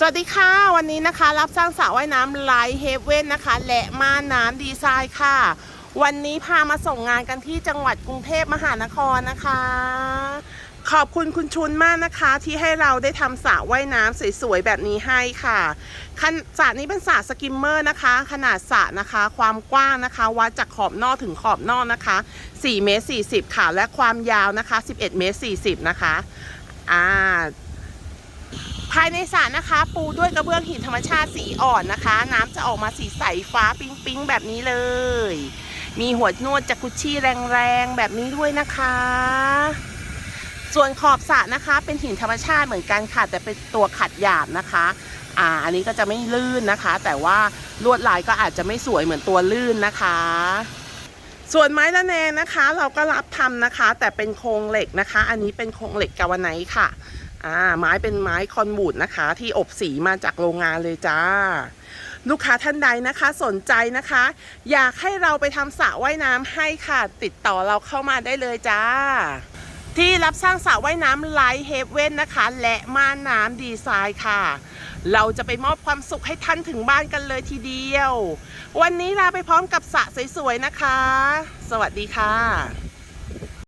สวัสดีค่ะ วันนี้นะคะ รับสร้างสระว่ายน้ำไลท์เฮเว่นนะคะ และม่านน้ำดีไซน์ค่ะ วันนี้พามาส่งงานกันที่จังหวัดกรุงเทพมหานครนะคะ ขอบคุณคุณชุนมากนะคะ ที่ให้เราได้ทำสระว่ายน้ำสวยๆแบบนี้ให้ค่ะขนสระนี้เป็นสระสกิมเมอร์นะคะ ขนาดสระนะคะ ความกว้างนะคะวัดจากขอบนอกถึงขอบนอกนะคะ4เมตร40ค่ะและความยาวนะคะ 11เมตร40นะคะอ่าายในสระนะคะ ปูด้วยกระเบื้องหินธรรมชาติสีอ่อนนะคะ น้ำจะออกมาสีใสฟ้าปิ๊งปิงๆแบบนี้เลย มีหัวนวดจากกุชี่แรงๆแบบนี้ด้วยนะคะ ส่วนขอบสระนะคะ เป็นหินธรรมชาติเหมือนกันค่ะ แต่เป็นตัวขัดหยาบนะคะ อ่า อันนี้ก็จะไม่ลื่นนะคะ แต่ว่าลวดลายก็อาจจะไม่สวยเหมือนตัวลื่นนะคะส่วนไม้ละแนงนะคะ เราก็รับทำนะคะ แต่เป็นโครงเหล็กนะคะ อันนี้เป็นโครงเหล็กกาวไนค่ะ อ่าไม้เป็นไม้คอนบูดนะคะ ที่อบสีมาจากโรงงานเลยจ้า ลูกค้าท่านใดนะคะสนใจนะคะ อยากให้เราไปทำสระว่ายน้ำให้ค่ะ ติดต่อเราเข้ามาได้เลยจ้า ที่รับสร้างสระว่ายน้ำไลท์เฮเว่นนะคะ และม่านน้ำดีไซน์ค่ะ เราจะไปมอบความสุขให้ท่านถึงบ้านกันเลยทีเดียว วันนี้ลาไปพร้อมกับสระสวยๆนะคะ สวัสดีค่ะ